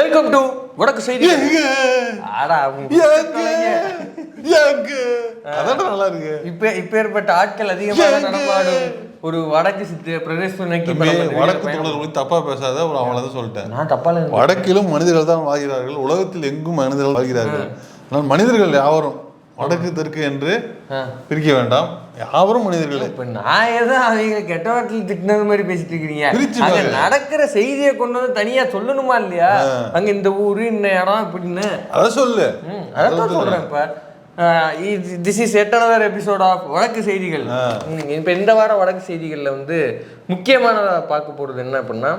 Welcome to வடக்கு செய்தி. ஆடா நல்லா இருக்கு இப்ப இப்பேற்பட்ட ஆட்கள் அதிகமாக நடமாடும் ஒரு வடக்கு சித்த பிரதேசம் இப்ப வடக்கு தொடர்பு தப்பா பேசாத ஒரு அவ்வளவுதான் சொல்லிட்டேன். நான் இருந்தேன். வடக்கிலும் மனிதர்கள் தான் வாழ்கிறார்கள் உலகத்தில் எங்கும் மனிதர்கள் வாழ்கிறார்கள். ஆனால் மனிதர்கள் யாவரும் வடக்கு தெற்கு என்று. பிரிக்க வேண்டாம். யாவரும் மனிதர்களே. இப்ப நான் ஏதோ அவங்க கெட்ட வாட்டில் திட்டினது மாதிரி பேசிட்டு இருக்கிறீங்க. அங்க. நடக்கிற செய்தியை கொண்டு வந்து தனியா சொல்லணுமா இல்லையா? அங்க இந்த ஊரு இந்த இடம் இப்படின்னு. அதை சொல்லு. ம், அதைத்தான் சொல்றேன் இப்ப. This is yet another episode of வடக்கு செய்திகள். இப்ப இந்த வாரம் வடக்கு செய்திகள்ல வந்து முக்கியமானதா பார்க்க போறது என்ன அப்படின்னா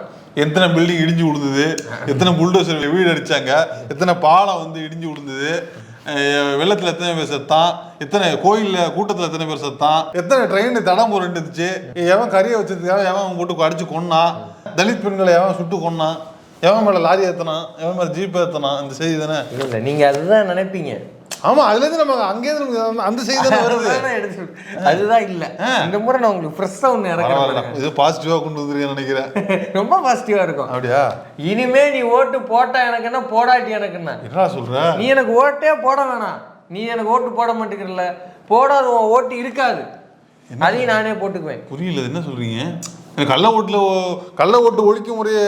எத்தனை பில்டிங் இடிஞ்சு விழுந்தது எத்தனை புல்டோசர் வீடு அடிச்சாங்க எத்தனை பாலம் வந்து இடிஞ்சு விழுந்தது வெள்ளத்தில் எத்தனை பேர் செத்தான்? எத்தனை கோயிலில் கூட்டத்தில் எத்தனை பேர் செத்தான்? எத்தனை ட்ரெயின் தடம் புரண்டுச்சு எவன் கறியை வச்சதுக்காக எவன் கூட்டுக்கு போட்டு அடிச்சு கொன்னான்? தலித் பெண்களை எவன் சுட்டு கொன்னான்? எவன் மேலே லாரி ஏற்றினான் எவன் மேலே ஜீப் ஏற்றினான் இந்த செய்தி தானே? இல்லை நீங்கள் அதுதான் நினைப்பீங்க. ஆமா அதுல இருந்து நம்ம அங்கேயிருந்து நமக்கு அந்த செய்தி தானே வருது. அதுதான் இல்ல. இந்த முறை நான் உங்களுக்கு ஃப்ரெஷ்ஷா ஒண்ணு பரவாயில்ல. இறக்குறேன் இது பாசிட்டிவா கொண்டு வந்திருக்கேன்னு நினைக்கிறேன். ரொம்ப பாசிட்டிவா இருக்கும். அப்படியா? இனிமே நீ ஓட்டு போட்டா எனக்கு என்ன போடாட்டி எனக்கு என்ன? என்னடா சொல்ற? நீ எனக்கு ஓட்டே போட வேணாம். நீ எனக்கு ஓட்டு போட மாட்டேங்கிறல்ல போடாத உன் ஓட்டு இருக்காது. அதையும் நானே போட்டுக்குவேன். புரியல என்ன சொல்றீங்க? கள்ள ஓட்டுல கள்ள ஓட்டு ஒழிக்கும் முறையை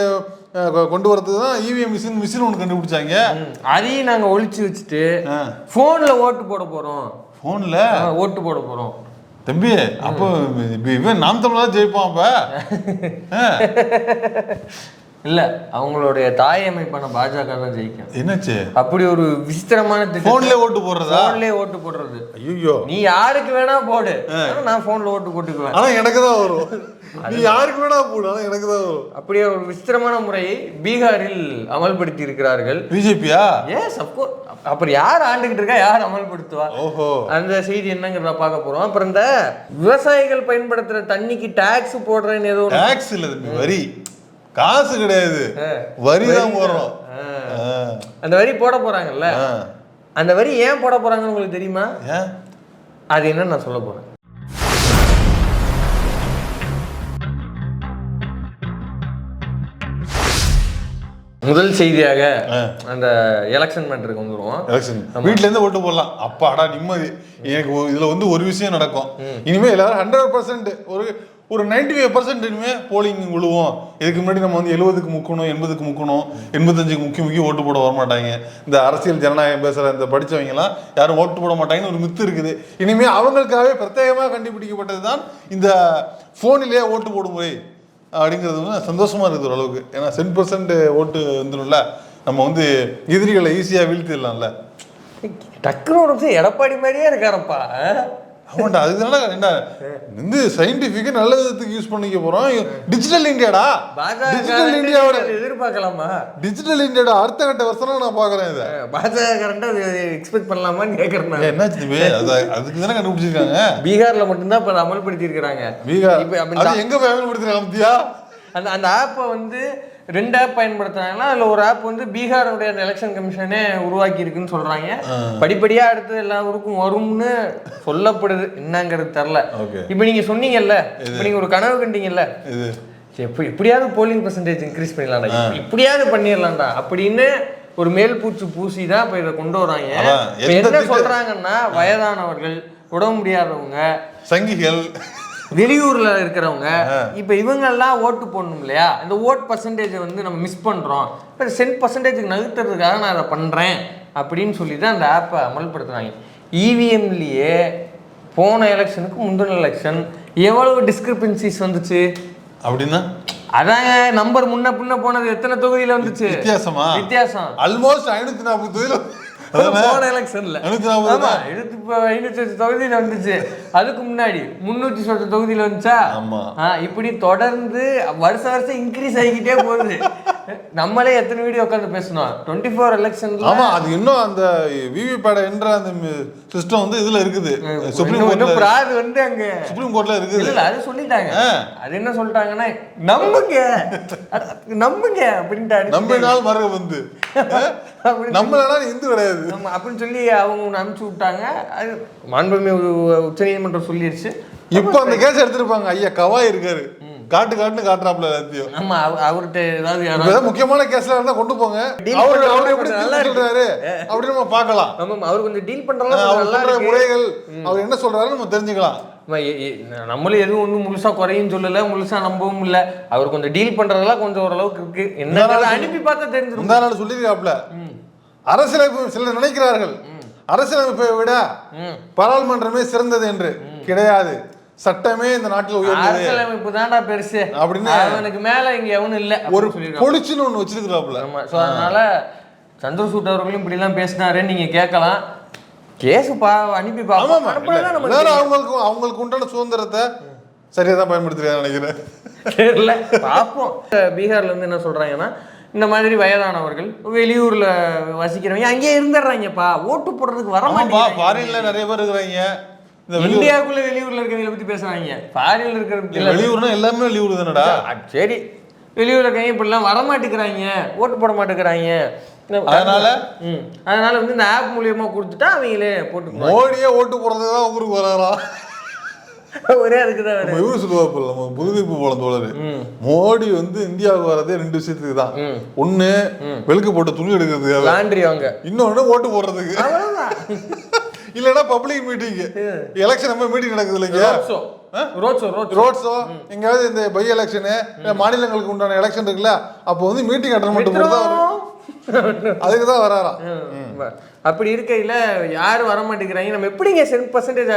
கொண்டு வரதுக்கு தான் இவிஎம் மிஷின் மிஷின் ஒன்று கண்டுபிடிச்சாங்க. அதையும் நாங்க ஒழிச்சு வச்சுட்டு ஆ. போன்ல ஓட்டு போட போறோம். ஃபோன்ல ஓட்டு போட போறோம். தம்பி அப்போ இவன் நாம் தமிழா ஜெயிப்பான் அப்ப. இல்ல அவங்களுடைய தாய் அமைப்பான பாஜக தான் ஜெயிக்கும். என்னாச்சு? அப்படி ஒரு விசித்திரமான போன்ல ஓட்டு போடுறதா? போன்லயே ஓட்டு போடுறது. ஐயோ நீ யாருக்கு வேணா போடு. நான் போன்ல ஓட்டு போட்டுக்குவேன். ஆனா எனக்கு தான் வரும். நீ யாருக்கு வேணா ஆனா எனக்கு தான் அப்படியே ஒரு விசித்திரமான முறையை பீகாரில் அமல்படுத்தி இருக்கிறார்கள் பிஜேபியா எஸ் அப்கோர்ஸ் அப்புறம் யார் ஆண்டுகிட்டு இருக்கா? யார் அமல்படுத்துவா? ஓஹோ. அந்த செய்தி என்னங்கிறத பார்க்க போறோம். அப்புறம் இந்த விவசாயிகள் பயன்படுத்துற தண்ணிக்கு டாக்ஸ் போடுறேன்னு ஏதோ டாக்ஸ் இல்ல வரி. காசு கிடையாது. வரி தான் போடுறோம். அந்த வரி போட போறாங்கல்ல. அந்த வரி ஏன் போட போறாங்கன்னு உங்களுக்கு தெரியுமா? அது என்ன நான் சொல்ல போறேன். முதல் செய்தியாக அந்த எலெக்ஷன் மேட்டருக்கு எலெக்ஷன் வீட்ல இருந்து ஓட்டு போடலாம். அப்பாடா நிம்மதி. எனக்கு இதுல வந்து ஒரு விஷயம் நடக்கும். இனிமே எல்லாரும் ஹண்ட்ரட் பர்சன்ட் ஒரு ஒரு நைன்டி ஃபைவ் பர்சன்ட் இனிமே போலிங் விழுவோம். இதுக்கு முன்னாடி நம்ம வந்து எழுபதுக்கு முக்கணும் எண்பதுக்கு முக்கணும் எண்பத்தஞ்சுக்கு முக்கி முக்கி ஓட்டு போட வர மாட்டாங்க இந்த அரசியல் ஜனநாயகம் பேசுற இந்த படிச்சவங்க எல்லாம் யாரும் ஓட்டு போட மாட்டாங்கன்னு ஒரு மித்து இருக்குது. இனிமே அவங்களுக்காகவே பிரத்யேகமாக கண்டுபிடிக்கப்பட்டது தான் இந்த போனிலேயே ஓட்டு போடும் முறை. அப்படிங்கிறது வந்து சந்தோஷமாக இருக்குது ஓரளவுக்கு. ஏன்னா சென் பர்சன்ட் ஓட்டு வந்துடும்ல நம்ம வந்து எதிரிகளை ஈஸியாக வீழ்த்திடலாம்ல. டக்குனு ஒரு எடப்பாடி மாதிரியே இருக்காரப்பா. ஆமாண்டா அதுதானே என்ன வந்து சயின்டிஃபிக்கு நல்ல விதத்துக்கு யூஸ் பண்ணிக்க போறோம். டிஜிட்டல் இந்தியாடா டிஜிட்டல் இந்தியாவோட எதிர்பார்க்கலாமா? டிஜிட்டல் இந்தியாவோட அடுத்த கட்ட வருஷம் நான் பாக்குறேன் இதை. பாஜக கரண்டா எக்ஸ்பெக்ட் பண்ணலாமான்னு தம்பி? அது அதுக்கு தானே கண்டுபிடிச்சிருக்காங்க? பீகார்ல மட்டும்தான் இப்ப அதை அமல்படுத்தி இருக்கிறாங்க பீகார் இப்ப அது எங்க பத்தியா அந்த அந்த ஆப்பை வந்து ரெண்டு ஆப் பயன்படுத்துறாங்கன்னா அதுல ஒரு ஆப் வந்து பீகாருடைய எலெக்ஷன் கமிஷனே உருவாக்கி இருக்குன்னு சொல்றாங்க. படிப்படியா அடுத்து எல்லா ஊருக்கும் வரும்னு சொல்லப்படுது. என்னங்கிறது தெரில Okay. இப்போ நீங்க சொன்னீங்கல்ல இப்போ நீங்க ஒரு கனவு கண்டீங்கல்ல எப்படி எப்படியாவது போலிங் பர்சன்டேஜ் இன்க்ரீஸ் பண்ணிடலாம்டா. இப்ப- இப்படியாவது பண்ணிடலாம்டா. அப்படின்னு ஒரு மேல் பூச்சு பூசி தான் இப்போ இதை கொண்டு வராங்க. என்ன சொல்றாங்கன்னா வயதானவர்கள் உடம்பு முடியாதவங்க சங்கிகள். வெளியூர்ல இருக்கிறவங்க இப்ப இவங்க எல்லாம் ஓட்டு போடணும் இல்லையா? இந்த ஓட் பர்சன்டேஜ் வந்து நம்ம மிஸ் பண்றோம். இப்போ சென்ட் பர்சன்டேஜுக்கு நகர்த்துறதுக்காக நான் அதை பண்றேன் அப்படின்னு சொல்லி தான் அந்த ஆப்பை அமல்படுத்துறாங்க. E இவிஎம்லயே போன எலெக்ஷனுக்கு முந்தின எலெக்ஷன் எவ்வளவு டிஸ்கிரிபன்சிஸ் வந்துச்சு? அப்படின்னா? அதாங்க நம்பர் முன்ன பின்ன போனது எத்தனை தொகுதியில வந்துச்சு? வித்தியாசமா? வித்தியாசம். ஆல்மோஸ்ட் ஐநூத்தி நாற்பது தொழில் போன எலெக்ஷன்ல ஆமா ஐநூத்தி சொச்ச தொகுதியில வந்துச்சு. அதுக்கு முன்னாடி முன்னூத்தி சொச்ச தொகுதியில வந்துச்சா? இப்படி தொடர்ந்து வருஷம் வருஷம் இன்க்ரீஸ் ஆகிக்கிட்டே போகுது. நம்மளே எத்தனை வீடியோ உட்காந்து பேசணும்? டுவெண்ட்டி ஃபோர் எலெக்ஷன்ல ஆமா அது இன்னும் அந்த விவி பேட என்ற அந்த சிஸ்டம் வந்து இதுல இருக்குது. சுப்ரீம் கோர்ட்ல பிராது வந்து அங்க. சுப்ரீம் கோர்ட்ல இருக்குது. இல்ல அது சொல்லிட்டாங்க. அது என்ன சொல்லிட்டாங்கன்னா நம்புங்க. நம்புங்க அப்படின்ட்டு நம்பினால் மறுக வந்து. நம்மளால இந்து கிடையாது. அப்படின்னு சொல்லி அவங்க ஒன்று அனுப்பிச்சு விட்டாங்க. அது மாண்புமிகு உச்சநீதிமன்றம் சொல்லிடுச்சு இப்போ அந்த கேஸ் எடுத்திருப்பாங்க. ஐயா கவாய் இருக்காரு. காட்டு காட்டுன்னு காட்டுறாப்ல எல்லாத்தையும். ஆமா அவ- அவர்கிட்ட ஏதாவது முக்கியமான கேஸ்ல இருந்தா கொண்டு போங்க. அவர் அவர் எப்படி சொல்றாரு? அப்படின்னு நம்ம பார்க்கலாம். ஆமாம் அவர் கொஞ்சம் டீல் இருக்கு. முறைகள் அவர் என்ன சொல்றாருன்னு நம்ம தெரிஞ்சுக்கலாம். ஆமா, நம்மளும் எதுவும் ஒன்றும் முழுசா குறையும் சொல்லல முழுசா நம்பவும் இல்ல. அவர் கொஞ்சம் டீல் பண்றதெல்லாம் கொஞ்சம் ஓரளவுக்கு இருக்கு. என்ன அனுப்பி பார்த்தா தெரிஞ்சிடும். முந்தா நாள் சொல்லியிருக்காப்ல அரசியலமைப்பு சிலர் நினைக்கிறார்கள். அரசியலமைப்பை விட. பாராளுமன்றமே சிறந்தது என்று கிடையாது. சட்டமே இந்த நாட்டில் உயர்ந்தது. அரசியலமைப்பு தான்டா பெருசு. அப்படின்னு அவனுக்கு மேல இங்க எவனும் இல்ல ஒரு ஒண்ணு வச்சிருக்கிறாப்ல ஆமா ஸோ அதனால சந்திரசூட் அவர்களும் இப்படிலாம் பேசினாரு நீங்க கேட்கலாம். கேஸ் பா அனுப்பி அவங்களுக்கு அவங்களுக்கு உண்டான சுதந்திரத்தை சரியா தான் பயன்படுத்துறாங்க நினைக்கிறேன். தெரியல பார்ப்போம் பீகார்ல இருந்து என்ன சொல்றாங்கன்னா இந்த மாதிரி வயதானவர்கள் வெளியூர்ல வசிக்கிறவங்க அங்கேயே இருந்துடுறாங்கப்பா. ஓட்டு போடுறதுக்கு வர ஃபாரின்ல நிறைய பேர் இருக்கிறாங்க. இந்தியாவுக்குள்ள வெளியூர்ல இருக்கிறவங்கள பத்தி பேசுறாங்க. ஃபாரின்ல இருக்கிற வெளியூர்னா எல்லாமே வெளியூர் தானடா? சரி. வெளியூர்ல இருக்கவங்க இப்படிலாம் வர மாட்டேங்கிறாங்க. ஓட்டு போட மாட்டேங்கிறாங்க. அதனால? ம். அதனால வந்து இந்த ஆப் மூலியமா கொடுத்துட்டா அவங்களே போட்டுக்குவாங்க மோடியே ஓட்டு போடுறதுக்கு தான் ஊருக்கு வராராம் ஒரே அதுக்கு தான் நம்ம இவரு சொல்லுவாப்புல நம்ம புதுமைப்பு போல தோழர். மோடி வந்து இந்தியாவுக்கு வரதே ரெண்டு விஷயத்துக்கு தான். ஒண்ணு வெளுக்கு போட்டு துணி எடுக்கிறதுக்காக. லாண்ட்ரி வாங்க. இன்னொன்னு ஓட்டு போடுறதுக்கு. அவ்வளவுதான். இல்லைன்னா பப்ளிக் மீட்டிங் எலெக்ஷன் நம்ம மீட்டிங் நடக்குது இல்லைங்க ரோட் ஷோ ரோட் ஷோ எங்கேயாவது இந்த பை எலெக்ஷனு மாநிலங்களுக்கு உண்டான எலெக்ஷன் இருக்குல்ல அப்போ வந்து மீட்டிங் அட்டன் அவரு. அதுக்கு தான் வராராம். அப்படி இருக்கையில யாரும் வர மாட்டேங்கிறாங்க? நம்ம எப்படிங்க சென் பர்சன்டேஜ்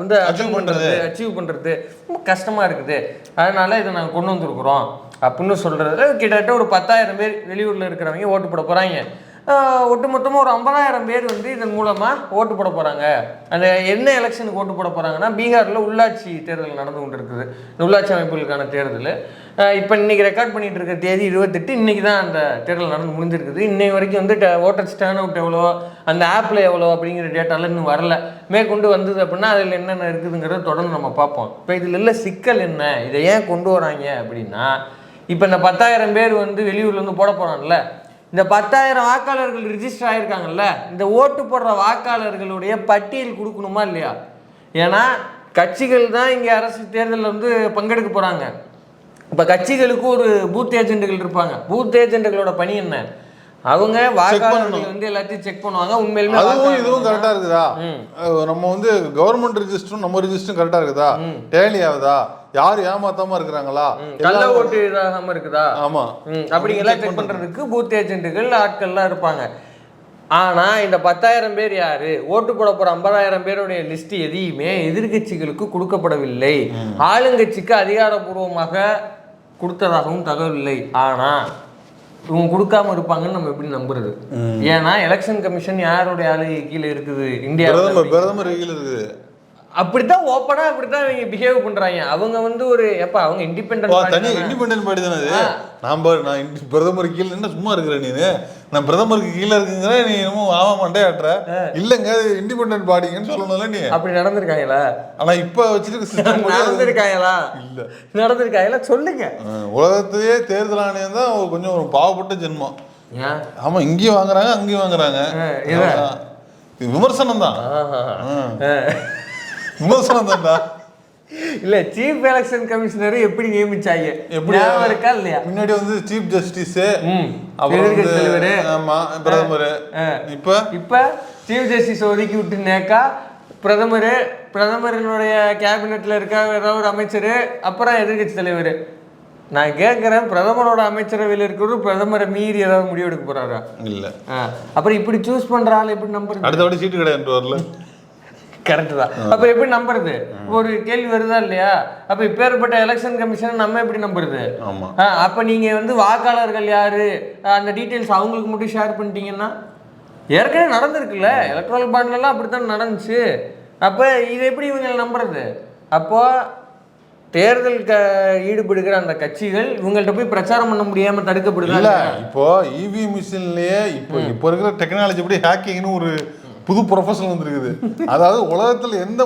வந்து அச்சீவ் பண்றது? அச்சீவ் பண்றது? ரொம்ப கஷ்டமா இருக்குது. அதனால இதை நாங்கள் கொண்டு வந்திருக்கிறோம். அப்படின்னு சொல்றது. கிட்டத்தட்ட ஒரு பத்தாயிரம் பேர் வெளியூர்ல இருக்கிறவங்க ஓட்டு போட போறாங்க. ஆஹ் ஒட்டுமொத்தமாக ஒரு ஐம்பதாயிரம் பேர் வந்து இதன் மூலமாக ஓட்டு போட போகிறாங்க அந்த என்ன எலெக்ஷனுக்கு ஓட்டு போட போகிறாங்கன்னா பீகாரில் உள்ளாட்சி தேர்தல் நடந்து கொண்டு இருக்குது உள்ளாட்சி அமைப்புகளுக்கான தேர்தல். இப்போ இன்னைக்கு ரெக்கார்ட் பண்ணிட்டு இருக்க தேதி இருபத்தெட்டு இன்றைக்கி தான் அந்த தேர்தல் நடந்து முடிஞ்சிருக்குது. இன்னை வரைக்கும் வந்து ஓட்டர்ஸ் டேர்ன் அவுட் எவ்வளோ அந்த ஆப்பில் எவ்வளோ அப்படிங்கிற டேட்டாலாம் இன்னும் வரல. மேற்கொண்டு வந்தது அப்படின்னா அதில் என்னென்ன இருக்குதுங்கிறத தொடர்ந்து நம்ம பார்ப்போம். இப்போ இதில் உள்ள சிக்கல் என்ன? இதை ஏன் கொண்டு வராங்க அப்படின்னா இப்போ இந்த பத்தாயிரம் பேர் வந்து வெளியூர்லேருந்து போட போகிறான்ல இந்த பத்தாயிரம் வாக்காளர்கள் ரிஜிஸ்டர் ஆகியிருக்காங்கல்ல இந்த ஓட்டு போடுற வாக்காளர்களுடைய பட்டியல் கொடுக்கணுமா இல்லையா? ஏன்னா கட்சிகள் தான் இங்கே அரசு தேர்தலில் வந்து பங்கெடுக்க போகிறாங்க இப்போ கட்சிகளுக்கு ஒரு பூத் ஏஜெண்டுகள் இருப்பாங்க. பூத் ஏஜெண்டுகளோட பணி என்ன? அவங்க வாக்காளர்கள் வந்து எல்லாத்தையும் செக் பண்ணுவாங்க. உண்மையிலுமே அதுவும் இதுவும் கரெக்டா இருக்குதா? நம்ம வந்து கவர்மெண்ட் ரிஜிஸ்டரும் நம்ம ரிஜிஸ்டரும் கரெக்டா இருக்குதா? டேலி ஆகுதா? யார் ஏமாத்தாம இருக்கிறாங்களா? கள்ள ஓட்டு இதாகாம இருக்குதா? ஆமா. அப்படிங்கெல்லாம் செக் பண்றதுக்கு பூத் ஏஜென்ட்டுகள் ஆட்கள்லாம் இருப்பாங்க. ஆனா இந்த பத்தாயிரம் பேர் யாரு? ஓட்டு போட போற ஐம்பதாயிரம் பேருடைய லிஸ்ட் எதையுமே எதிர்க்கட்சிகளுக்கு கொடுக்கப்படவில்லை. ஆளுங்கட்சிக்கு அதிகாரப்பூர்வமாக கொடுத்ததாகவும் தகவல் இல்லை. ஆனா இவங்க கொடுக்காம இருப்பாங்கன்னு நம்ம எப்படி நம்புறது? ஏன்னா எலெக்ஷன் கமிஷன் யாருடைய ஆளுகை கீழே இருக்குது? இந்தியா பிரதமர் பிரதமர் கையில் இருக்குது. அப்படித்தான் ஓப்பனா அப்படித்தான் இவங்க பிஹேவ் பண்றாங்க. அவங்க வந்து ஒரு எப்ப அவங்க இண்டிபெண்டன்ட் தனி இண்டிபெண்டன்ட் பாடி தானே அது? நான் பிரதமர் கீழே என்ன சும்மா இருக்கிற நீ நான் பிரதமருக்கு கீழே இருக்குங்கிற நீ என்னமோ ஆமா மண்டையாட்டுற இல்லைங்க இண்டிபெண்டன்ட் பாடிங்கன்னு சொல்லணும்ல நீ. அப்படி நடந்திருக்காங்களா? ஆனா இப்ப சிஸ்டம் நடந்திருக்காங்களா? இல்ல. நடந்திருக்காங்களா? சொல்லுங்க. உலகத்திலேயே தேர்தல் ஆணையம் தான் ஒரு கொஞ்சம் ஒரு பாவப்பட்ட ஜென்மம். ஆமா இங்கேயும் வாங்குறாங்க அங்கேயும் வாங்குறாங்க. விமர்சனம் தான். விமர்சனம் தான்டா. இல்ல சீஃப் எலெக்ஷன் கமிஷனர் எப்படி நியமிச்சாங்க? எப்படி? இருக்கா இல்லையா? முன்னாடி வந்து சீஃப் ஜஸ்டிஸ். ஆமா பிரதமர். இப்ப? இப்ப சீஃப் ஜஸ்டிஸ் ஒதுக்கி விட்டு நேக்கா பிரதமர் பிரதமரினுடைய கேபினெட்ல இருக்க ஏதாவது ஒரு அமைச்சர் அப்புறம் எதிர்க்கட்சி தலைவர். நான் கேட்குறேன் பிரதமரோட அமைச்சரவையில் இருக்கிறவர் பிரதமரை மீறி ஏதாவது முடிவு எடுக்க போறாரா? இல்ல. அப்புறம் இப்படி சூஸ் பண்ற ஆள் எப்படி நம்புறது? அடுத்த சீட்டு கிடையாது வரல. கரெக்ட் தான். அப்ப எப்படி நம்புறது? ஒரு கேள்வி வருதா இல்லையா? அப்ப இப்பேற்பட்ட எலெக்ஷன் கமிஷன் நம்ம எப்படி நம்புறது? அப்ப நீங்க வந்து வாக்காளர்கள் யாரு? அந்த டீட்டெயில்ஸ் அவங்களுக்கு மட்டும் ஷேர் பண்ணிட்டீங்கன்னா ஏற்கனவே நடந்திருக்குல்ல? எலக்ட்ரல் பாண்ட்லாம் அப்படித்தான் நடந்துச்சு. அப்ப இதை எப்படி இவங்க நம்புறது? அப்போ தேர்தல் க ஈடுபடுகிற அந்த கட்சிகள் இவங்கள்ட்ட போய் பிரச்சாரம் பண்ண முடியாம தடுக்கப்படுதா இல்ல? இப்போ இவி மிஷின்லயே இப்போ இப்போ இருக்கிற டெக்னாலஜி படி ஹேக்கிங்னு ஒரு புது ப்ரொஃபஷன் வந்திருக்குது. அதாவது உலகத்துல எந்த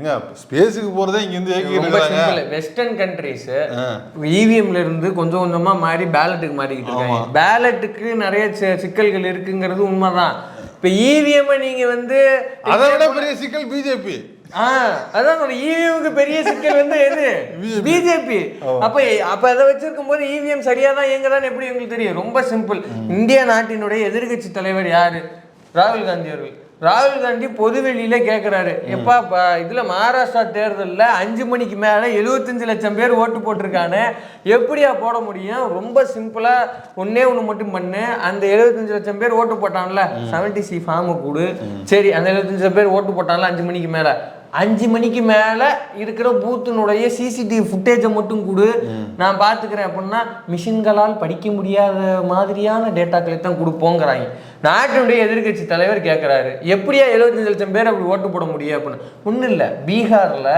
எங்க ஸ்பேஸுக்கு போறதே இங்க இருந்து சிம்பிள் வெஸ்டர்ன் கண்ட்ரிஸ். இவிஎம்ல இருந்து கொஞ்சம் கொஞ்சமா மாறி பேலட்டுக்கு மாறிக்கிட்டு இருக்காங்க. பேலட்டுக்கு நிறைய சிக்கல்கள் இருக்குங்கிறது உண்மைதான். இப்ப இவிஎம் நீங்க வந்து அதை விட பெரிய சிக்கல் பிஜேபி அதான் இவிஎம்க்கு பெரிய சிக்கல் வந்து எது? பிஜேபி அப்ப அப்ப அதை வச்சிருக்கும் போது இவிஎம் சரியா தான் இயங்குதான்னு எப்படி உங்களுக்கு தெரியும்? ரொம்ப சிம்பிள் இந்திய நாட்டினுடைய எதிர்க்கட்சி தலைவர் யாரு? ராகுல் காந்தி அவர்கள். ராகுல் காந்தி பொதுவெளியில கேக்குறாரு. எப்பா ப- இதுல மகாராஷ்டிரா தேர்தல்ல அஞ்சு மணிக்கு மேல 75 லட்சம் பேர் ஓட்டு போட்டிருக்கானே எப்படியா போட முடியும்? ரொம்ப சிம்பிளா ஒன்னே ஒண்ணு மட்டும் பண்ணு. அந்த 75 லட்சம் பேர் ஓட்டு போட்டான்ல. 70 சி ஃபார்மை கொடு. சரி அந்த 75 லட்சம் பேர் ஓட்டு போட்டான்ல அஞ்சு மணிக்கு மேல. அஞ்சு மணிக்கு மேல இருக்கிற பூத்தினுடைய சிசிடிவி ஃபுட்டேஜை மட்டும் கொடு. நான் பாத்துக்கிறேன் அப்படின்னா மிஷின்களால் படிக்க முடியாத மாதிரியான டேட்டாக்களை தான் கொடுப்போங்கிறாங்க. நாட்டினுடைய எதிர்க்கட்சி தலைவர் கேட்குறாரு எப்படியா 75 லட்சம் பேர் அப்படி ஓட்டு போட முடியும் அப்படின்னு. ஒன்றும் இல்லை. பீகாரில்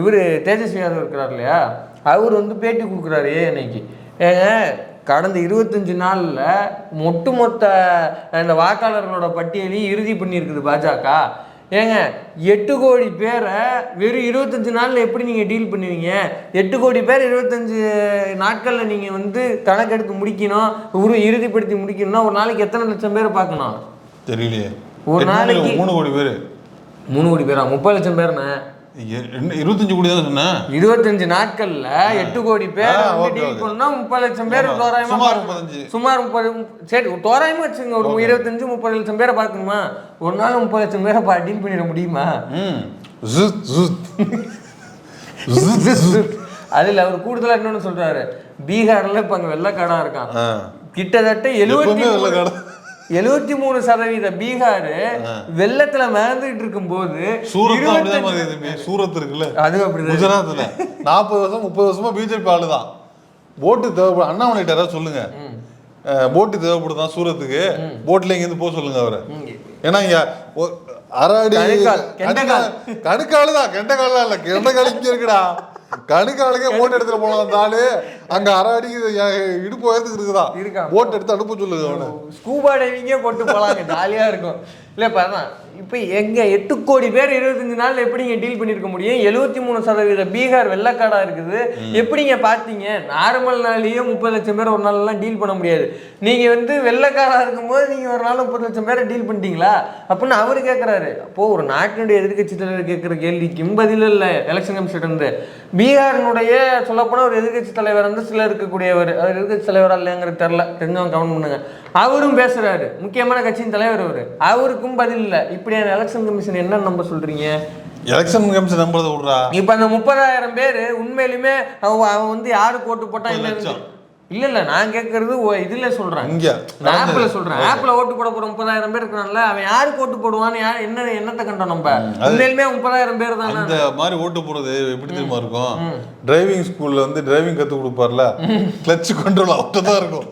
இவர் தேஜஸ்வி யாதவ் இருக்கிறார் இல்லையா? அவர் வந்து பேட்டி கொடுக்குறாரு இன்னைக்கு. ஏங்க கடந்த இருபத்தஞ்சு நாளில் ஒட்டுமொத்த இந்த வாக்காளர்களோட பட்டியலையும் இறுதி பண்ணியிருக்குது பாஜக. ஏங்க எட்டு கோடி பேரை வெறும் இருபத்தஞ்சு நாளில் எப்படி நீங்கள் டீல் பண்ணுவீங்க? எட்டு கோடி பேர் இருபத்தஞ்சு நாட்களில் நீங்கள் வந்து கணக்கெடுத்து முடிக்கணும் ஒரு இறுதிப்படுத்தி முடிக்கணும்னா ஒரு நாளைக்கு எத்தனை லட்சம் பேர் பார்க்கணும் தெரியலையே. ஒரு நாளைக்கு- மூணு கோடி பேர். மூணு கோடி பேரா? முப்பது லட்சம் பேர்ண்ணே இருபத்தஞ்சு கோடி தான் சொன்னேன் இருபத்தஞ்சு நாட்கள்ல எட்டு கோடி பேர் முப்பது லட்சம் பேர். தோராயமா சுமார் முப்பது சரி தோராயமா வச்சுங்க ஒரு இருபத்தஞ்சு முப்பது லட்சம் பேரை பார்க்கணுமா? ஒரு நாள் முப்பது லட்சம் பேரை டீல் பண்ணிட முடியுமா. அதுல அவர் கூடுதலா இன்னொன்னு சொல்றாரு. பீகார்ல இப்ப அங்க வெள்ளக்காடா இருக்கான். கிட்டத்தட்ட எழுபத்தி. எழுபத்தி மூணு சதவீத பீகார் வெள்ளத்துல சூரத் அப்படிதான் 25 மாதிரி தம்பி சூரத் இருக்குல்ல? அது அப்படிதான் குஜராத்ல. நாற்பது வருஷம் முப்பது வருஷமா பிஜேபி ஆளு தான் போட்டு தேவைப்படும். அண்ணாமலை யாராவது சொல்லுங்க. போட்டு தேவைப்படுதான் சூரத்துக்கு? போட்ல இங்க இருந்து போக சொல்லுங்க அவரை. ஏன்னா இங்க ஒ- அரை அடி கணுக்கால், கெண்டைக்கால். கணுக்காலு தான் கெண்டக்கால இல்ல. கெண்டக்கால் இங்க இருக்குடா. கணுக்காலுக்கே போட் எடுத்துட்டு அந்த ஆளு அங்க அரை அடிக்கு இடுப்பு உயரத்துக்கு இருக்குதா. போட் எடுத்து அனுப்ப சொல்லுங்க அவனை. ஸ்கூபா டைவிங்கே போட்டு போலாங்க. ஜாலியா இருக்கும். இல்ல பாருங்க இப்போ எங்க எட்டு கோடி பேர் இருபத்தஞ்சு நாள்ல எப்படிங்க டீல் பண்ணிருக்க முடியும்? எழுபத்தி மூணு சதவீத பீகார் வெள்ளக்காடா இருக்குது. எப்படிங்க பார்த்தீங்க நார்மல் நாள்லயே முப்பது லட்சம் பேர் ஒரு நாள்லாம் டீல் பண்ண முடியாது. நீங்க வந்து வெள்ளக்காரா இருக்கும்போது நீங்க ஒரு நாள் முப்பது லட்சம் பேரை டீல் பண்ணிட்டீங்களா? அப்படின்னு அவரு கேட்கறாரு அப்போ ஒரு நாட்டினுடைய எதிர்க்கட்சி தலைவர் கேட்கிற கேள்விக்கும் பதில் இல்லை எலெக்ஷன் கமிஷன் இருந்து பீகாரினுடைய சொல்லப்போனா ஒரு எதிர்க்கட்சி தலைவர் வந்து சில இருக்கக்கூடியவர். அவர் எதிர்க்கட்சி தலைவரா இல்லைங்கிறது தெரில தெரிஞ்சவங்க கவனம் பண்ணுங்க. அவரும் பேசுறாரு. முக்கியமான கட்சியின் தலைவர் அவரு. அவருக்கும் பதில் இல்லை. இப்படியான எலெக்ஷன் கமிஷன் என்ன நம்ப சொல்றீங்க? எலெக்ஷன் கமிஷன் நம்புறத விடுறா இப்ப அந்த முப்பதாயிரம் பேர் உண்மையிலுமே அவன் வந்து யாருக்கு ஓட்டு போட்டா லட்சம். இல்ல இல்ல நான் கேட்கறது இதுல சொல்றேன். இங்க ஆப்ல சொல்றேன். ஆப்ல ஓட்டு போட போற முப்பதாயிரம் பேர் இருக்கிறான்ல அவன் யாருக்கு ஓட்டு போடுவான்னு யார் என்ன என்னத்தை கண்டோம் நம்ம உண்மையிலுமே முப்பதாயிரம் பேர் தானே. அந்த மாதிரி ஓட்டு போடுறது எப்படி தெரியுமா இருக்கும்? டிரைவிங் ஸ்கூல்ல வந்து டிரைவிங் கத்து கொடுப்பார்ல? கிளட்ச் கண்ட்ரோல் அவர்கிட்ட தான் இருக்கும்.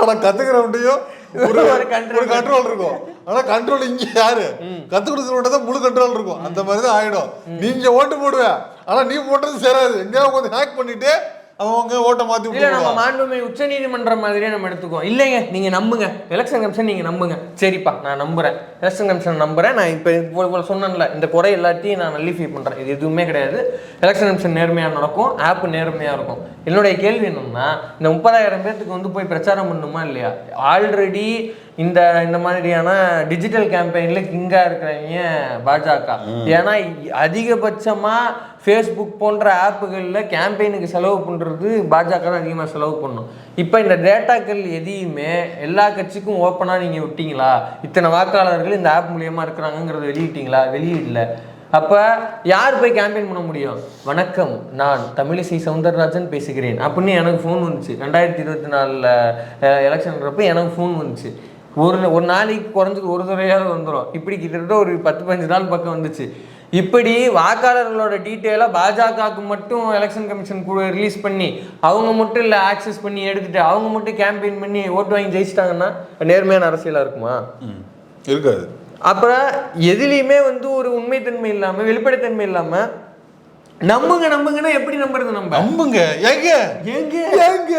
ஆனா கத்துக்கிறவன்டையும் ஒரு ஒரு கண்ட்ரோல் இருக்கும். ஆனா கண்ட்ரோல் இங்க யாரு? கத்து கொடுக்கறவன்ட்ட தான் முழு கண்ட்ரோல் இருக்கும். அந்த மாதிரி தான் ஆயிடும். நீங்க ஓட்டு போடுவ. ஆனா நீ போட்டது சேராது. எங்கேயாவது கொஞ்சம் ஹேக் பண்ணிட்டு அவங்க ஓட்டை மாத்தி இல்ல நம்ம மாண்புமை உச்ச நீதிமன்றம் மாதிரியே நம்ம எடுத்துக்கோம் இல்லைங்க நீங்க நம்புங்க. எலெக்ஷன் கமிஷன் நீங்க நம்புங்க. சரிப்பா நான் நம்புறேன். எலெக்ஷன் கமிஷன் நம்புறேன். நான் இப்போ இப்போ சொன்னேன்ல இந்த குறை எல்லாத்தையும் நான் நல்லிஃபை பண்றேன். இது எதுவுமே கிடையாது. எலெக்ஷன் கமிஷன் நேர்மையா நடக்கும் ஆப் நேர்மையா இருக்கும். என்னுடைய கேள்வி என்னன்னா இந்த முப்பதாயிரம் பேர்த்துக்கு வந்து போய் பிரச்சாரம் பண்ணுமா இல்லையா? ஆல்ரெடி இந்த இந்த மாதிரியான டிஜிட்டல் கேம்பெயின்ல கிங்கா இருக்கிறவங்க பாஜக. ஏன்னா அதிகபட்சமா ஃபேஸ்புக் போன்ற ஆப்புகளில் கேம்பெயினுக்கு செலவு பண்ணுறது பாஜக தான் அதிகமாக செலவு பண்ணும். இப்போ இந்த டேட்டாக்கள் எதையுமே எல்லா கட்சிக்கும் ஓப்பனாக நீங்கள் விட்டீங்களா? இத்தனை வாக்காளர்கள் இந்த ஆப் மூலியமாக இருக்கிறாங்கங்கிறத வெளியிட்டீங்களா? வெளியிடல. அப்போ யார் போய் கேம்பெயின் பண்ண முடியும்? வணக்கம் நான் தமிழிசை சவுந்தரராஜன் பேசுகிறேன். அப்படின்னு எனக்கு ஃபோன் வந்துச்சு. ரெண்டாயிரத்தி இருபத்தி நாலில் எலெக்ஷன்றப்ப எனக்கு ஃபோன் வந்துச்சு. ஒரு ஒரு நாளைக்கு குறைஞ்சது ஒரு தடவையாவது வந்துடும் இப்படி கிட்டத்தட்ட ஒரு பத்து பதினஞ்சு நாள் பக்கம் வந்துச்சு. இப்படி வாக்காளர்களோட டீட்டெயிலாக பாஜகவுக்கு மட்டும் எலெக்ஷன் கமிஷன் கூட ரிலீஸ் பண்ணி அவங்க மட்டும் இல்லை ஆக்சஸ் பண்ணி எடுத்துட்டு அவங்க மட்டும் கேம்பெயின் பண்ணி ஓட்டு வாங்கி ஜெயிச்சிட்டாங்கன்னா நேர்மையான அரசியலாக இருக்குமா? ம். இருக்காது. அப்புறம் எதுலேயுமே வந்து ஒரு உண்மைத்தன்மை இல்லாமல் வெளிப்படைத்தன்மை இல்லாமல் நம்புங்க நம்புங்கன்னா எப்படி நம்புறது நம்ம? நம்புங்க. ஏங்க? எங்க ஏங்க?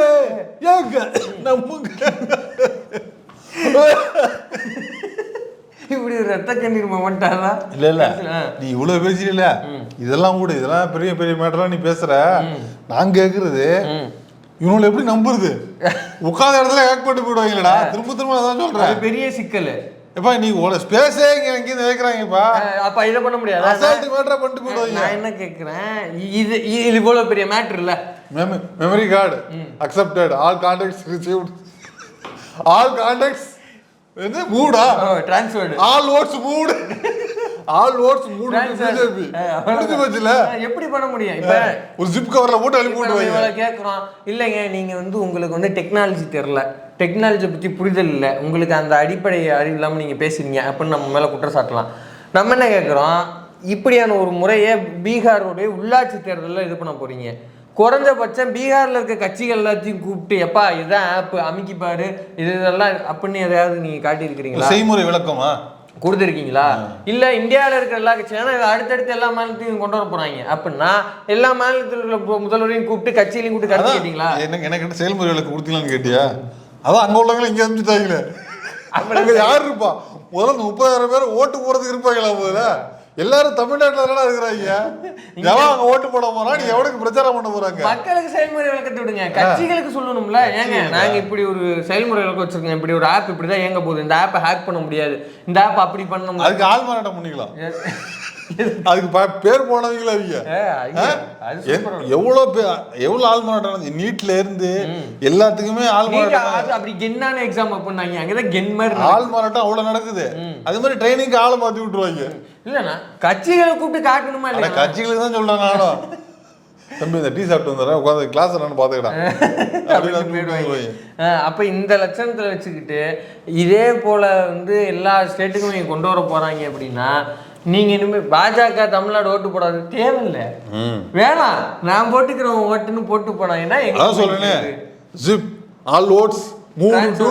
ஏங்க? நம்புங்க. இப்படி ரத்த கண்ணீர் மொமெண்டாதான் இல்ல இல்ல. நீ இவ்வளவு பேசுறீல இதெல்லாம் கூட இதெல்லாம் பெரிய பெரிய மேட்டர்லாம் நீ பேசுற. நான் கேக்குறது இவனுங்களை எப்படி நம்புறது? உட்கார்ந்த இடத்துல ஹேக் பண்ணி போயிடுவாங்களடா திரும்ப திரும்ப அதான் சொல்றேன். பெரிய சிக்கல். எப்பா நீ உன ஸ்பேஸே இங்க எங்கேயும் வைக்கிறாங்கப்பா அஹ் அப்ப இதை பண்ண முடியாது. அசால்ட்டு மேட்டரா பண்ணிட்டு போயிடுவாங்க. நான் என்ன கேக்குறேன்? இது இது இவ்வளவு பெரிய மேட்ரு இல்ல memory card accepted all contacts received all contacts என்ன மூடா? Transferred all votes mode. All votes mode. BJP முடிஞ்சு போச்சுல? எப்படி பண்ண முடியும்? இப்ப ஒரு ஜிப் கவர்ல போட்டு நம்ம விட்டுருவாங்க இவ்வளவு கேக்குறோம். இல்லைங்க நீங்க வந்து உங்களுக்கு வந்து டெக்னாலஜி தெரியல. டெக்னாலஜி பத்தி புரிதல் இல்லை. உங்களுக்கு அந்த அடிப்படை அறிவு இல்லாம நீங்க பேசுறீங்க. அப்படின்னு நம்ம மேல குற்றச்சாட்டலாம் நம்ம என்ன கேக்குறோம்? இப்படியான ஒரு முறையை பீகாரோடைய உள்ளாட்சி தேர்தலில் இது பண்ண போறீங்க. குறைஞ்சபட்சம் பீகார்ல இருக்க கட்சிகள் எல்லாத்தையும் கூப்பிட்டு எப்பா இதுதான் ஆப் அமைக்கி பாரு. இது இதெல்லாம் அப்படின்னு எதையாவது நீங்க காட்டியிருக்கிறீங்களா? செய்முறை விளக்கமா? கொடுத்துருக்கீங்களா? இல்ல இந்தியாவில் இருக்கிற எல்லா கட்சியும் ஏன்னா அடுத்தடுத்து எல்லா மாநிலத்தையும் கொண்டு வர போறாங்க. அப்படின்னா எல்லா மாநிலத்தில் உள்ள முதல்வரையும் கூப்பிட்டு கட்சியிலையும் கூப்பிட்டு கருத்து கேட்டீங்களா? எனக்கு எனக்கு செயல்முறை விளக்கு கொடுத்தீங்களான்னு கேட்டியா? அதான் அங்க உள்ளவங்க இங்க அனுப்பிச்சுட்டாங்களே. அங்க யார் இருப்பா? முதல்ல முப்பதாயிரம் பேர் ஓட்டு போறதுக்கு இருப்பாங்களா முதல்ல? எல்லாரும் தமிழ்நாட்டுல தானே இருக்கிறாங்க எவன் அங்க ஓட்டு போட போறான்? நீ எவனுக்கு பிரச்சாரம் பண்ண போறாங்க? மக்களுக்கு செயல்முறை விளக்கத்தை விடுங்க. கட்சிகளுக்கு சொல்லணும்ல? ஏங்க நாங்க இப்படி ஒரு செயல்முறை விளக்கம் வச்சிருக்கோம். இப்படி ஒரு ஆப் இப்படிதான் இயங்க போகுது. இந்த ஆப்பை ஹேக் பண்ண முடியாது. இந்த ஆப் அப்படி பண்ண முடியாது. அதுக்கு ஆள் மாறாட்டம் பண்ணிக்கலாம். அதுக்கு பேர் போனவங்களா அவங்க. எவ்வளவு பேர் எவ்வளவு ஆள் மாறாட்டம் நீட்ல இருந்து எல்லாத்துக்குமே ஆள் அது அப்படி கென்னான எக்ஸாம் பண்ணாங்க. அங்கதான் கென் மாதிரி. ஆள் மாறாட்டம் அவ்வளவு நடக்குது. அது மாதிரி ட்ரைனிங்க்கு ஆளை மாத்தி விட்டுருவாங்க. இல்லண்ணா கட்சிகளை கூப்பிட்டு காட்டணுமா ஆனா இல்லையா? கட்சிகளுக்கு தான் சொல்றேன் நானும் தம்பி இந்த டீ சாப்பிட்டு வந்துடுறேன் உட்காந்து கிளாஸ் என்னன்னு. அஹ் அப்ப இந்த லட்சணத்துல வச்சுக்கிட்டு இதே போல வந்து எல்லா ஸ்டேட்டுக்கும் நீங்க கொண்டு வர போறாங்க அப்படின்னா நீங்க இனிமே பாஜக தமிழ்நாடு ஓட்டு போடாது. தேவையில்லை. வேணாம். நான் போட்டுக்கிறேன் ஓட்டுன்னு போட்டு போனாங்கன்னா அதான் சொல்றேனே. Zip all votes move to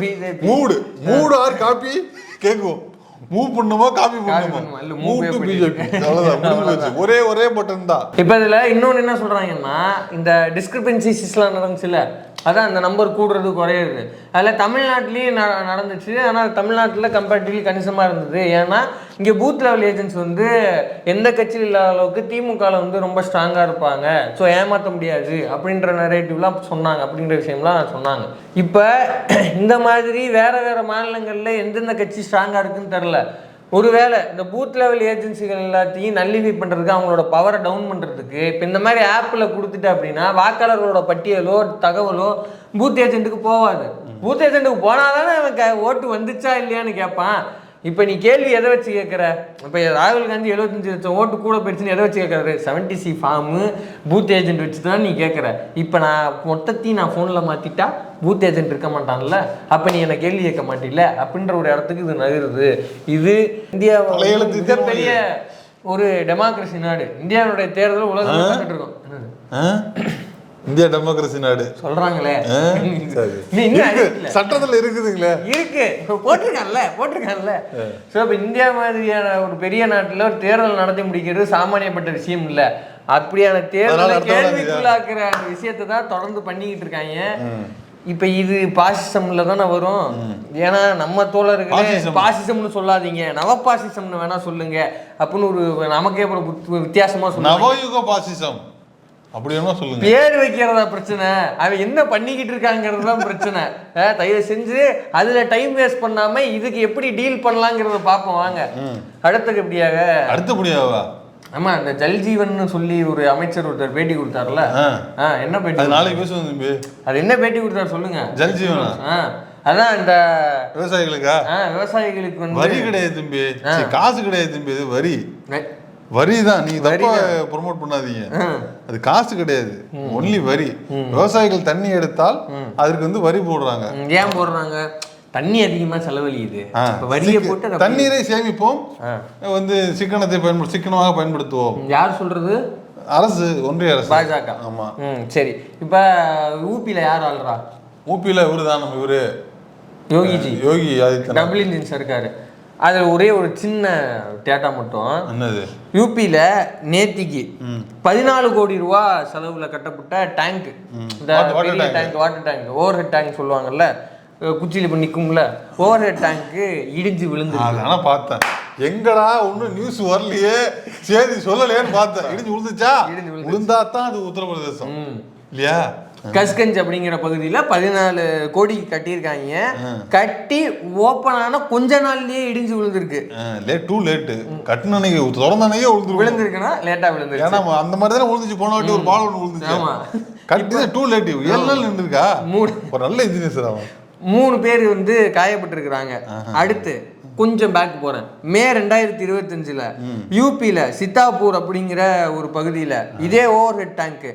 BJP mode. Mode or copy கேக்கும் மூவ் பண்ணுமா காப்பி பண்ணுமா, இல்ல மூவ் move டு? பிஜேபி அவ்வளவுதான் ஒரே ஒரே பட்டன் தான். இப்போ இதில் இன்னொன்று என்ன சொல்கிறாங்கன்னா இந்த டிஸ்கிரிபன்சிஸ்லாம் நடந்துச்சுல்ல? அதான் அந்த நம்பர் கூடுறது குறையுது. அதில் தமிழ்நாட்டிலையும் ந நடந்துச்சு. ஆனால் தமிழ்நாட்டில் கம்பேரிட்டிவ்லி கணிசமாக இருந்தது. ஏன்னா இங்கே பூத் லெவல் ஏஜென்ட்ஸ் வந்து எந்த கட்சியில் இல்லாத அளவுக்கு திமுகவில் வந்து ரொம்ப ஸ்ட்ராங்காக இருப்பாங்க. ஸோ ஏமாற்ற முடியாது அப்படின்ற நரேட்டிவ்லாம் சொன்னாங்க. அப்படின்ற விஷயம்லாம் சொன்னாங்க. இப்போ இந்த மாதிரி வேறு வேறு மாநிலங்களில் எந்தெந்த கட்சி ஸ்ட்ராங்காக இருக்குன்னு தெரில ஒருவேளை இந்த பூத் லெவல் ஏஜென்சிகள் எல்லாத்தையும் நல்லிஃபை பண்ணுறதுக்கு அவங்களோட பவரை டவுன் பண்ணுறதுக்கு இப்போ இந்த மாதிரி ஆப்பில் கொடுத்துட்டு அப்படின்னா வாக்காளர்களோட பட்டியலோ தகவலோ பூத் ஏஜென்ட்டுக்கு போகாது பூத் ஏஜென்ட்டுக்கு போனால் தானே அவன் ஓட்டு வந்துச்சா இல்லையான்னு கேட்பான் இப்போ நீ கேள்வி எதை வச்சு கேட்குற? இப்போ ராகுல் காந்தி எழுபத்தஞ்சு லட்சம் ஓட்டு கூட போயிடுச்சுன்னு எதை வச்சு கேட்குறாரு? Seventy C form booth agent வச்சு தான் நீ கேட்குற. இப்போ நான் மொத்தத்தையும் நான் ஃபோனில் மாற்றிட்டா பூத் ஏஜென்ட் இருக்க மாட்டான்ல? அப்போ நீ என்ன கேள்வி கேட்க மாட்டில்ல? அப்படின்ற ஒரு இடத்துக்கு இது நகருது. இது இந்தியா மிகப்பெரிய ஒரு டெமோக்ரஸி நாடு. இந்தியாவுடைய தேர்தல் உலகம் இருக்கோம்? இந்தியா டெமோக்ரஸி நாடு. சொல்றாங்களே. சட்டத்துல இருக்குதுங்களே. இருக்கு. இப்போ போட்டிருக்கான்ல போட்டிருக்கான்ல ஸோ இப்போ இந்தியா மாதிரியான ஒரு பெரிய நாட்டில் ஒரு தேர்தல் நடத்தி முடிக்கிறது சாமானியப்பட்ட விஷயம் இல்லை. அப்படியான தேர்தலை கேள்விக்குள்ளாக்குற அந்த விஷயத்தை தான் தொடர்ந்து பண்ணிக்கிட்டு இருக்காங்க. இப்போ இது பாசிசம்ல தானே வரும். ஏன்னா நம்ம தோழர்களே பாசிசம். பாசிசம்னு சொல்லாதீங்க. நவபாசிசம்னு வேணா சொல்லுங்க. அப்படின்னு ஒரு நமக்கே ஒரு வித்தியாசமா சொல்லுவாங்க. நவயுக பாசிசம். அப்படி என்ன சொல்லுங்க. பேர் வைக்கிறதா பிரச்சனை. அவன் என்ன பண்ணிக்கிட்டு இருக்காங்கிறது தான் பிரச்சனை. தயவு செஞ்சு அதுல டைம் வேஸ்ட் பண்ணாம இதுக்கு எப்படி டீல் பண்ணலாங்கிறத பார்ப்போம் வாங்க. அடுத்தது எப்படியாக? அடுத்தபடியாவா ஆமா இந்த ஜல்ஜீவன் சொல்லி ஒரு அமைச்சர் ஒருத்தர் பேட்டி கொடுத்தாருல என்ன பேட்டி நாளைக்கு பேசுவோம் தம்பி. அது என்ன பேட்டி கொடுத்தாரு சொல்லுங்க. ஜல் ஜீவனா ஆ, அதான் இந்த விவசாயிகளுக்கா? விவசாயிகளுக்கு வந்து வரி கிடையாது தம்பி. காசு கிடையாது தம்பி இது வரி. வரி தான் நீங்க தப்பா ப்ரோமோட் பண்ணாதீங்க. அது காசு கிடையாது. ஒன்லி வரி. விவசாயிகள் தண்ணி எடுத்தால் அதற்கு வந்து வரி போடுறாங்க. ஏன் போடுறாங்க? தண்ணி அதிகமா செலவழியுது. வரியை போட்டு தண்ணீரை சேமிப்போம். வந்து சிக்கனத்தை பயன்படு சிக்கனமாக பயன்படுத்துவோம். யார் சொல்றது? அரசு ஒன்றிய அரசு. பாஜக. ஆமா. சரி. இப்ப ஊபில யார் ஆள்றா? ஊபியில இவரு தான் நம்ம இவரு. யோகிஜி. யோகி ஆதித்யநாத். டபுள் இன்ஜின்ஸ் இருக்காரு. அதுல ஒரே ஒரு சின்ன டேட்டா மட்டும். என்னது? யூபியில் நேத்திக்கு பதினாலு கோடி ரூபா செலவுல கட்டப்பட்ட டேங்க் இந்த பெரிய. Tank water tank overhead tank சொல்லுவாங்கல்ல குச்சியில இப்ப நிக்கும்ல ஓவர் ஹெட் டேங்க்கு இடிஞ்சு விழுந்து அதனால பார்த்தேன். எங்கடா ஒன்றும் நியூஸ் வரலையே? செய்தி சொல்லலையேன்னு பார்த்தேன். இடிஞ்சு விழுந்துச்சா? இடிஞ்சு. விழுந்தா தான் அது உத்தரப்பிரதேசம். இல்லையா? கஸ்கஞ்ச் அப்படிங்கிற பகுதியில பதினாலு கோடி கட்டியிருக்காங்க. கட்டி ஓப்பன் ஆன கொஞ்ச நாள்லயே இடிஞ்சு விழுந்திருக்கு. லேட் டூ லேட்டு கட்டின அன்னைக்கு திறந்த அன்னைக்கே விழுந்துருக்கும். விழுந்திருக்குன்னா லேட்டா விழுந்திருக்கு ஏன்னா அந்த மாதிரி தானே விழுந்துச்சு. போன வாட்டி ஒரு பால் ஒன்று விழுந்துச்சு. ஆமா. கட்டி டூ லேட் ஏழு நாள் நின்றுருக்கா? மூணு ஒரு நல்ல இன்ஜினியர் அவன். மூணு பேர் வந்து காயப்பட்டிருக்கிறாங்க. அடுத்து கொஞ்சம் பேக் போறேன். மே ரெண்டாயிரத்தி இருபத்தஞ்சுல யூபியில சித்தாப்பூர் அப்படிங்கிற ஒரு பகுதியில இதே ஓவர் ஹெட் டேங்க்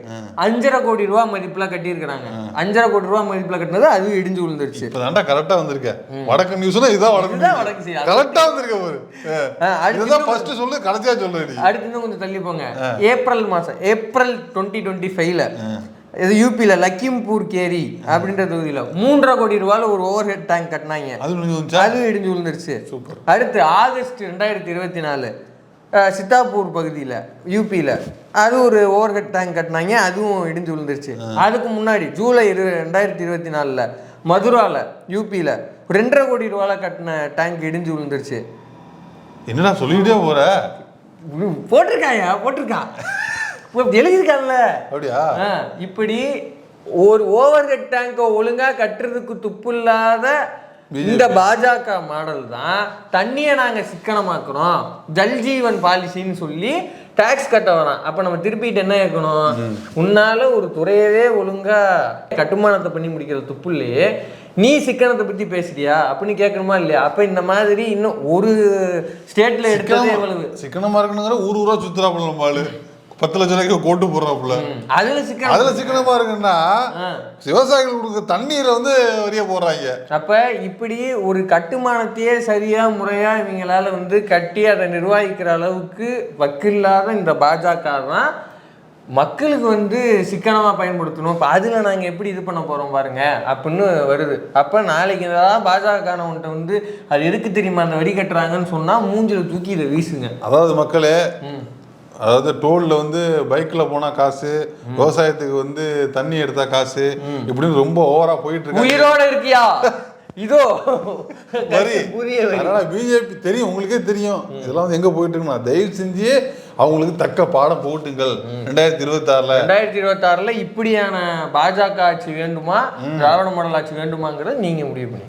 அஞ்சரை கோடி ரூபா மதிப்புல கட்டியிருக்கிறாங்க. அஞ்சரை கோடி ரூபா மதிப்புல கட்டினது அது இடிஞ்சு விழுந்துருச்சு. இப்போ தாண்டா கரெக்டாக வந்திருக்க. வடக்கு நியூஸ்னா இதுதான் வடக்கு வடக்கு. கரெக்டாக வந்திருக்க ஒரு இதுதான் ஃபர்ஸ்ட் சொல்லு கடைசியா சொல்லு அடுத்து இன்னும் கொஞ்சம் தள்ளி போங்க. ஏப்ரல் மாசம் ஏப்ரல் டுவெண்ட்டி டுவெண்ட்டி ஃபைவ்ல இது யூபியில லக்கிம்பூர் கேரி அப்படின்ற தொகுதியில மூன்றரை கோடி ரூபாயில ஒரு ஓவர் ஹெட் டேங்க் கட்டினாங்க. அது இடிஞ்சு விழுந்துருச்சு? சூப்பர். அடுத்து ஆகஸ்ட் ரெண்டாயிரத்தி இருபத்தி நாலு சித்தாப்பூர் பகுதியில் யூபியில் அது ஒரு ஓவர் ஹெட் டேங்க் கட்டினாங்க அதுவும் இடிஞ்சு விழுந்துருச்சு. அதுக்கு முன்னாடி ஜூலை இரு ரெண்டாயிரத்தி இருபத்தி நாலில் மதுராவில் யூபியில் ரெண்டரை கோடி ரூபால கட்டின டேங்க் இடிஞ்சு விழுந்துருச்சு. என்னடா சொல்லிக்கிட்டே உம், போட்டிருக்காயா? போட்டிருக்கான் இப்போ எழுதியிருக்கான்ல அப்படியா? இப்படி ஒரு ஓவர் ஹெட் டேங்கை ஒழுங்கா கட்டுறதுக்கு துப்பு இல்லாத இந்த பாஜக மாடல் தான். தண்ணியை நாங்க சிக்கனமாக்குறோம். ஜல்ஜீவன் பாலிசின்னு சொல்லி டாக்ஸ் கட்ட வரோம் அப்ப நம்ம திருப்பிட்டு என்ன கேட்கணும் உன்னால ஒரு துறையவே ஒழுங்கா கட்டுமானத்தை பண்ணி முடிக்கிற துப்பு இல்லையே நீ சிக்கனத்தை பத்தி பேசுறியா? அப்படின்னு கேட்கணுமா இல்லையா? அப்ப இந்த மாதிரி இன்னும் ஒரு ஸ்டேட்ல எடுத்ததே எவ்வளவு? சிக்கனமா இருக்கணுங்கிற ஊர் ஊரா நம்ம ஆளு. பத்து லட்சம் ரூபாய்க்கு கோட்டு போடுறாப்புல. அதுல சிக்கனம். அதுல சிக்கனமா இருக்குன்னா. விவசாயிகள் கொடுக்குற தண்ணீரை வந்து வரிய போடுறாங்க. அப்ப இப்படி ஒரு கட்டுமானத்தையே சரியா முறையா இவங்களால வந்து கட்டி அதை நிர்வகிக்கிற அளவுக்கு வக்கில்லாத இந்த பாஜக தான் மக்களுக்கு வந்து சிக்கனமா பயன்படுத்தணும். இப்போ அதில் நாங்கள் எப்படி இது பண்ண போறோம் பாருங்க அப்படின்னு வருது. அப்போ நாளைக்கு ஏதாவது பாஜகனவன்ட்ட வந்து அது எதுக்கு தெரியுமா? அந்த வரி கட்டுறாங்கன்னு சொன்னா மூஞ்சில தூக்கி இதை வீசுங்க. அதாவது மக்களே. அதாவது டோல்ல வந்து பைக்ல போனா காசு விவசாயத்துக்கு வந்து தண்ணி எடுத்தா காசு இப்படின்னு ரொம்ப ஓவரா போயிட்டு இருக்காங்க உயிரோட இருக்கியா? இதோ. பிஜேபி தெரியும் உங்களுக்கே தெரியும். இதெல்லாம் வந்து எங்க போயிட்டு இருக்குன்னா தயவு செஞ்சு அவங்களுக்கு தக்க பாடம் போட்டுங்கள். ரெண்டாயிரத்தி இருபத்தி ஆறுல ரெண்டாயிரத்தி இருபத்தாறுல இப்படியான பாஜக ஆட்சி வேண்டுமா திராவிட மாடல் ஆட்சி வேண்டுமாங்கிறத நீங்க முடிவு பண்ணி